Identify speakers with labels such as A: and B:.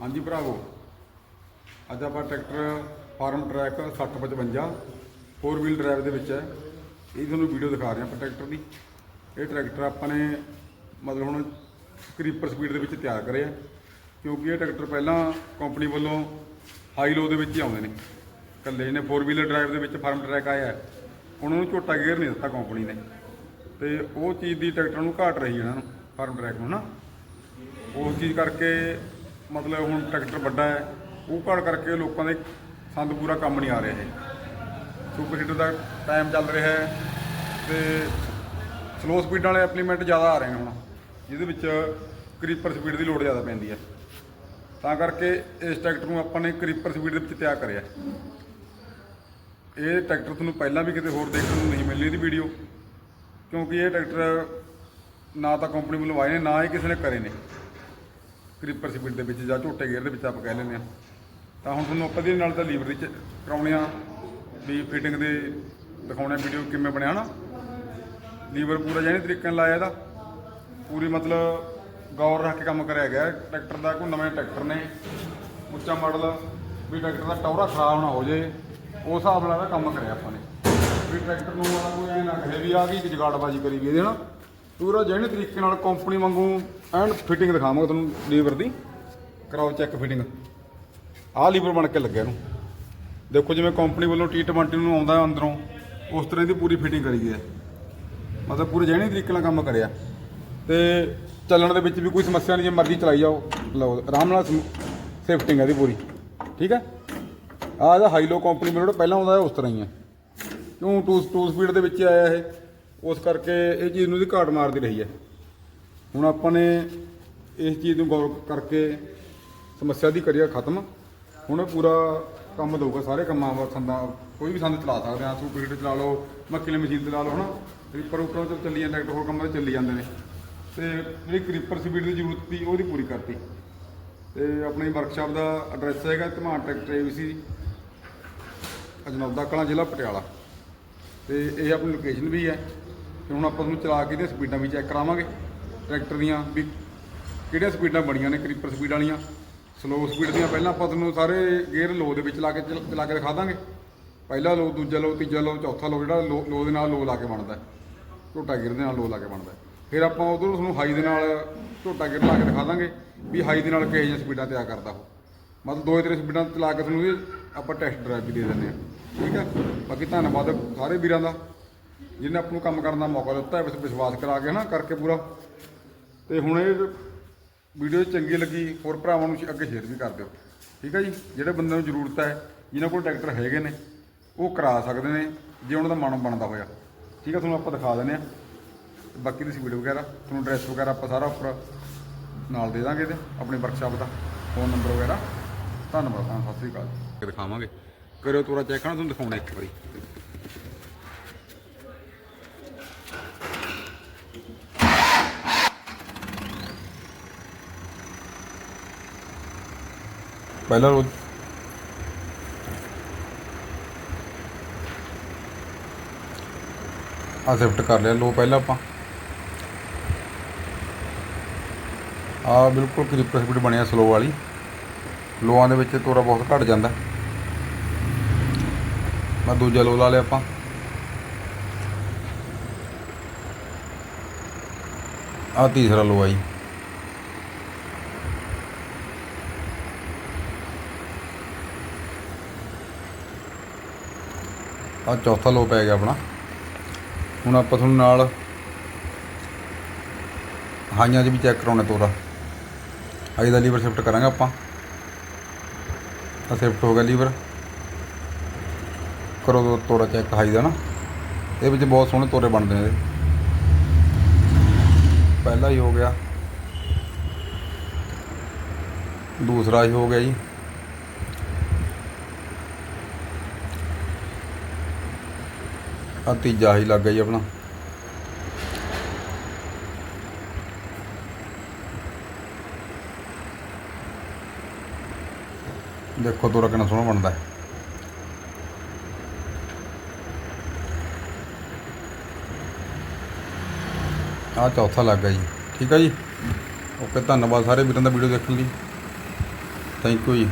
A: ਹਾਂਜੀ ਭਰਾਵੋ, ਅੱਜ ਆਪਾਂ tractor farm track 6055 four wheel drive ਦੇ ਵਿੱਚ ਹੈ। ਇਹ ਤੁਹਾਨੂੰ ਵੀਡੀਓ ਦਿਖਾ ਰਹੇ ਹਾਂ ਆਪਾਂ ਟਰੈਕਟਰ ਦੀ। ਇਹ ਟਰੈਕਟਰ ਆਪਾਂ ਨੇ ਮਤਲਬ ਹੁਣ ਕਰੀਪਰ ਸਪੀਡ ਦੇ ਵਿੱਚ ਤਿਆਰ ਕਰਿਆ। ਕਿਉਂਕਿ ਇਹ ਟਰੈਕਟਰ ਪਹਿਲਾਂ ਕੰਪਨੀ ਵੱਲੋਂ ਹਾਈ ਲੋ ਦੇ ਵਿੱਚ ਹੀ ਆਉਂਦੇ ਨੇ। ਕੱਲੇ ਨੇ ਫੋਰ ਵੀਲਰ ਡਰਾਈਵ ਦੇ ਵਿੱਚ ਫਾਰਮ ਟਰੈਕ ਆਇਆ ਹੁਣ ਉਹਨੂੰ ਝੋਟਾ ਗੇਅਰ ਨਹੀਂ ਦਿੱਤਾ ਕੰਪਨੀ ਨੇ। ਤੇ ਉਹ ਚੀਜ਼ ਦੀ ਟਰੈਕਟਰ ਨੂੰ ਘਾਟ ਰਹੀ ਇਹਨਾਂ ਨੂੰ, ਫਾਰਮ ਟਰੈਕ ਨੂੰ ਨਾ। ਉਸ ਚੀਜ਼ ਕਰਕੇ ਮਤਲਬ ਹੁਣ ਟਰੈਕਟਰ ਵੱਡਾ ਹੈ, ਉਹ ਘੜ ਕਰਕੇ ਲੋਕਾਂ ਦੇ ਸੰਦ ਪੂਰਾ ਕੰਮ ਨਹੀਂ ਆ ਰਿਹਾ ਹੈ ਸੁਪਰ ਹੀਟਰ ਦਾ ਟਾਈਮ ਚੱਲ ਰਿਹਾ ਹੈ ਤੇ ਸਲੋ ਸਪੀਡ ਵਾਲੇ ਐਪਲੀਮੈਂਟ ਜ਼ਿਆਦਾ ਆ ਰਹੇ ਨੇ ਹੁਣ, ਜਿਹਦੇ ਵਿੱਚ ਕਰੀਪਰ ਸਪੀਡ ਦੀ ਲੋੜ ਜ਼ਿਆਦਾ ਪੈਂਦੀ ਹੈ। ਤਾਂ ਕਰਕੇ ਇਸ ਟਰੈਕਟਰ ਨੂੰ ਆਪਾਂ ਨੇ ਕਰੀਪਰ ਸਪੀਡ ਦੇ ਵਿੱਚ ਤਿਆਰ ਕਰਿਆ ਇਹ ਟਰੈਕਟਰ ਤੁਹਾਨੂੰ ਪਹਿਲਾਂ ਵੀ ਕਿਤੇ ਹੋਰ ਦੇਖਣ ਨੂੰ ਨਹੀਂ ਮਿਲੀ ਇਹਦੀ ਵੀਡੀਓ ਕਿਉਂਕਿ ਇਹ ਟਰੈਕਟਰ ਨਾ ਤਾਂ ਕੰਪਨੀ ਵੱਲੋਂ ਆਏ ਨੇ, ਨਾ ਹੀ ਕਿਸੇ ਨੇ ਕਰੇ ਨੇ। ਕਰੀਪਰ ਸਪੀਡ ਦੇ ਵਿੱਚ ਜਾਂ ਝੋਟੇ ਗੇਅਰ ਦੇ ਵਿੱਚ ਆਪਾਂ ਕਹਿ ਲੈਂਦੇ ਆ ਤਾਂ ਹੁਣ ਤੁਹਾਨੂੰ ਆਪਾਂ ਇਹਦੇ ਨਾਲ ਤਾਂ ਲੀਵਰ ਦੀ ਚ- ਕਰਾਉਣੇ ਆ, ਵੀ ਫਿਟਿੰਗ ਦੇ ਦਿਖਾਉਣੇ ਵੀਡੀਓ ਕਿਵੇਂ ਬਣਿਆ ਨਾ ਲੀਵਰ ਪੂਰਾ ਜਾਨੀ ਤਰੀਕੇ ਨਾਲ ਲਾਇਆ ਇਹਦਾ। ਪੂਰੀ ਮਤਲਬ ਗੌਰ ਰੱਖ ਕੇ ਕੰਮ ਕਰਿਆ ਗਿਆ। ਟਰੈਕਟਰ ਦਾ ਕੋਈ ਨਵੇਂ ਟਰੈਕਟਰ ਨੇ ਉੱਚਾ ਮਾਡਲ ਵੀ ਟਰੈਕਟਰ ਦਾ ਟੌਰਾ ਖਰਾਬ ਨਾ ਹੋ ਜੇ ਉਸ ਹਿਸਾਬ ਨਾਲ ਇਹਦਾ ਕੰਮ ਕਰਿਆ ਆਪਾਂ ਨੇ। ਵੀ ਟਰੈਕਟਰ ਨੂੰ ਵਾਲਾ ਕੋਈ ਐ ਨਾ ਕਹੇ ਵੀ ਆ ਗਈ ਕਿ ਜਗਾੜਬਾਜੀ ਕਰੀ ਵੀ ਇਹਦੇ ਨਾਲ। ਪੂਰਾ ਜਿਹੜੇ ਤਰੀਕੇ ਨਾਲ ਕੰਪਨੀ ਵਾਂਗੂ ਐਂਡ ਫਿਟਿੰਗ ਦਿਖਾਵਾਂਗਾ ਤੁਹਾਨੂੰ ਲੀਵਰ ਦੀ। ਕਰਾਓ ਚੈੱਕ ਫਿਟਿੰਗ ਆਹ ਲੀਵਰ ਬਣ ਕੇ ਲੱਗਿਆ ਇਹਨੂੰ। ਦੇਖੋ ਜਿਵੇਂ ਕੰਪਨੀ ਵੱਲੋਂ T20 ਨੂੰ ਆਉਂਦਾ ਅੰਦਰੋਂ, ਉਸ ਤਰ੍ਹਾਂ ਦੀ ਪੂਰੀ ਫਿਟਿੰਗ ਕਰੀ ਹੈ। ਮਤਲਬ ਪੂਰੇ ਜਿਹੜੇ ਤਰੀਕੇ ਨਾਲ ਕੰਮ ਕਰਿਆ। ਤੇ ਚੱਲਣ ਦੇ ਵਿੱਚ ਵੀ ਕੋਈ ਸਮੱਸਿਆ ਨਹੀਂ, ਜੇ ਮਰਜ਼ੀ ਚਲਾਈ ਜਾਓ, ਲਓ, ਆਰਾਮ ਨਾਲ ਸੇਫਟਿੰਗ ਹੈ ਇਹਦੀ ਪੂਰੀ। ਠੀਕ ਹੈ? ਆਹ ਇਹਦਾ ਹਾਈ ਲੋ ਕੰਪਨੀ ਵੱਲੋਂ ਜਿਹੜਾ ਪਹਿਲਾਂ ਆਉਂਦਾ ਉਸ ਤਰ੍ਹਾਂ ਹੀ ਹੈ। ਕਿਉਂ? ਟੂ ਟੂ ਸਪੀਡ ਦੇ ਵਿੱਚ ਆਇਆ ਇਹ। ਉਸ ਕਰਕੇ ਇਹ ਚੀਜ਼ ਨੂੰ ਦੀ ਘਾਟ ਮਾਰਦੀ ਰਹੀ ਹੈ। ਹੁਣ ਆਪਾਂ ਨੇ ਇਸ ਚੀਜ਼ ਨੂੰ ਗੌਰ ਕਰਕੇ ਸਮੱਸਿਆ ਦੀ ਕਰੀਆ ਖਤਮ। ਹੁਣ ਇਹ ਪੂਰਾ ਕੰਮ ਦਊਗਾ, ਸਾਰੇ ਕੰਮਾਂ ਵਾ ਸੰਦਾਂ, ਕੋਈ ਵੀ ਸੰਦ ਚਲਾ ਸਕਦੇ ਆ ਸੁਪਰ ਹੀਟਰ ਚਲਾ ਲਓ ਮੱਕੀ ਵਾਲੀ ਮਸ਼ੀਨ ਚਲਾ ਲਓ, ਹਨਾ? ਕਰੀਪਰ ਉੱਪਰੋਂ ਤੇ ਚੱਲੀ ਜਾਂਦਾ ਟਰੈਕਟਰ ਹੋਰ ਕੰਮਾਂ ਤੇ ਚੱਲੀ ਜਾਂਦੇ ਨੇ। ਤੇ ਜਿਹੜੀ ਕਰੀਪਰ ਸਪੀਡ ਦੀ ਜ਼ਰੂਰਤ ਸੀ, ਉਹਦੀ ਪੂਰੀ ਕਰਤੀ। ਤੇ ਆਪਣੀ ਵਰਕਸ਼ਾਪ ਦਾ ਐਡਰੈਸ ਹੈਗਾ ਧਮਾਨ ਟਰੈਕਟਰ ਏਵੀਸੀ ਅਜਨੌਦਾ ਕਲਾਂ ਜ਼ਿਲ੍ਹਾ ਪਟਿਆਲਾ। ਤੇ ਇਹ ਆਪਣੀ ਲੋਕੇਸ਼ਨ ਵੀ ਹੈ। ਤੇ ਹੁਣ ਆਪਾਂ ਤੁਹਾਨੂੰ ਚਲਾ ਕੇ ਇਹਦੀਆਂ ਸਪੀਡਾਂ ਵੀ ਚੈੱਕ ਕਰਾਵਾਂਗੇ। ਟਰੈਕਟਰ ਦੀਆਂ ਵੀ ਕਿਹੜੀਆਂ ਸਪੀਡਾਂ ਬਣੀਆਂ ਨੇ, ਕਰੀਪਰ ਸਪੀਡ ਵਾਲੀਆਂ ਸਲੋ ਸਪੀਡ ਦੀਆਂ। ਪਹਿਲਾਂ ਆਪਾਂ ਤੁਹਾਨੂੰ ਸਾਰੇ ਗੇਅਰ ਲੋ ਦੇ ਵਿੱਚ ਲਾ ਕੇ ਚਲ- ਚਲਾ ਕੇ ਦਿਖਾ ਦਾਂਗੇ। ਪਹਿਲਾ ਲੋ, ਦੂਜਾ ਲੋ, ਤੀਜਾ ਲੋ, ਚੌਥਾ ਲੋ, ਜਿਹੜਾ ਲੋ ਲੋ ਦੇ ਨਾਲ ਲੋ ਲਾ ਕੇ ਬਣਦਾ। ਝੋਟਾ ਗੇਅਰ ਦੇ ਨਾਲ ਲੋ ਲਾ ਕੇ ਬਣਦਾ। ਫਿਰ ਆਪਾਂ ਉਧਰੋਂ ਤੁਹਾਨੂੰ ਹਾਈ ਦੇ ਨਾਲ ਝੋਟਾ ਗੇਅਰ ਲਾ ਕੇ ਦਿਖਾ ਦਾਂਗੇ ਵੀ ਹਾਈ ਦੇ ਨਾਲ ਕਿਹੋ ਜਿਹੀਆਂ ਸਪੀਡਾਂ ਤਿਆਰ ਕਰਦਾ ਉਹ। ਮਤਲਬ ਦੋ ਤਿੰਨ ਸਪੀਡਾਂ ਚਲਾ ਕੇ ਤੁਹਾਨੂੰ ਇਹ ਆਪਾਂ ਟੈਸਟ ਡਰਾਈਵ ਵੀ ਦੇ ਦਿੰਦੇ ਹਾਂ। ਠੀਕ ਹੈ ਬਾਕੀ ਧੰਨਵਾਦ ਸਾਰੇ ਵੀਰਾਂ ਦਾ। ਜਿਹਨੇ ਆਪ ਨੂੰ ਕੰਮ ਕਰਨ ਦਾ ਮੌਕਾ ਦਿੱਤਾ ਹੈ ਵਿਸ਼ਵਾਸ ਕਰਾ ਕੇ ਹਨਾ, ਕਰਕੇ ਪੂਰਾ। ਤੇ ਹੁਣ ਇਹ ਵੀਡੀਓ ਚੰਗੀ ਲੱਗੀ, ਹੋਰ ਭਰਾਵਾਂ ਨੂੰ ਅੱਗੇ ਸ਼ੇਅਰ ਵੀ ਕਰ ਦਿਓ। ਠੀਕ ਹੈ ਜੀ? ਜਿਹੜੇ ਬੰਦੇ ਨੂੰ ਜ਼ਰੂਰਤ ਹੈ, ਜਿਨ੍ਹਾਂ ਕੋਲ ਟਰੈਕਟਰ ਹੈਗੇ ਨੇ, ਉਹ ਕਰਾ ਸਕਦੇ ਨੇ, ਜੇ ਉਹਨਾਂ ਦਾ ਮਨ ਬਣਦਾ ਹੋਇਆ। ਠੀਕ ਹੈ ਤੁਹਾਨੂੰ ਆਪਾਂ ਦਿਖਾ ਦਿੰਦੇ ਆ। ਬਾਕੀ ਦੀ ਵੀਡੀਓ ਵਗੈਰਾ, ਤੁਹਾਨੂੰ ਐਡਰੈਸ ਵਗੈਰਾ ਆਪਾਂ ਸਾਰਾ ਉੱਪਰ ਨਾਲ ਦੇ ਦਾਂਗੇ ਤੇ ਆਪਣੀ ਵਰਕਸ਼ਾਪ ਦਾ ਫੋਨ ਨੰਬਰ ਵਗੈਰਾ। ਧੰਨਵਾਦ, ਸਤਿ ਸ੍ਰੀ ਅਕਾਲ। ਦਿਖਾਵਾਂਗੇ। ਕਰਿਓ ਤੋਰਾ ਚੈੱਕ ਨਾ ਤੁਹਾਨੂੰ ਦਿਖਾਉਣਾ ਇੱਕ ਵਾਰੀ। ਪਹਿਲਾਂ ਰੋਜ਼ ਆ ਸ਼ਿਫਟ ਕਰ ਲਿਆ ਲੋ ਪਹਿਲਾਂ ਆਪਾਂ। ਆ ਬਿਲਕੁਲ ਕਰੀਪਰ ਸਪੀਡ ਬਣਿਆ ਸਲੋ ਵਾਲੀ। ਲੋਆਂ ਦੇ ਵਿੱਚ ਤੋਰਾ ਬਹੁਤ ਘਟ ਜਾਂਦਾ। ਮੈਂ ਦੂਜਾ ਲੋ ਲਾ ਲਿਆ ਆਪਾਂ। ਆ ਤੀਸਰਾ ਲੋ ਆ ਆ ਚੌਥਾ ਲੋ ਪੈ ਗਿਆ ਆਪਣਾ। ਹੁਣ ਆਪਾਂ ਤੁਹਾਨੂੰ ਨਾਲ ਹਾਈਆਂ 'ਚ ਵੀ ਚੈੱਕ ਕਰਾਉਣਾ ਤੋਰਾ ਹਾਈ ਦਾ ਲੀਵਰ ਸ਼ਿਫਟ ਕਰਾਂਗੇ ਆਪਾਂ। ਆ ਸ਼ਿਫਟ ਹੋ ਗਿਆ ਲੀਵਰ। ਕਰੋ ਤੋਰਾ ਚੈੱਕ ਹਾਈ ਦਾ ਨਾ। ਇਹ ਵਿੱਚ ਬਹੁਤ ਸੋਹਣੇ ਤੋਰੇ ਬਣਦੇ ਨੇ। ਪਹਿਲਾ ਹੀ ਹੋ ਗਿਆ। ਦੂਸਰਾ ਹੀ ਹੋ ਗਿਆ ਜੀ। ਆ ਤੀਜਾ ਹੀ ਲੱਗ ਗਿਆ ਜੀ ਆਪਣਾ। ਦੇਖੋ ਤੋਰਾ ਕਿੰਨਾ ਸੋਹਣਾ ਬਣਦਾ ਹੈ। ਆ ਚੌਥਾ ਲੱਗ ਗਿਆ ਜੀ। ਠੀਕ ਹੈ ਜੀ। ਓਕੇ, ਧੰਨਵਾਦ ਸਾਰੇ ਵੀਰਾਂ ਦਾ ਵੀਡੀਓ ਦੇਖਣ ਲਈ। ਥੈਂਕ ਯੂ ਜੀ।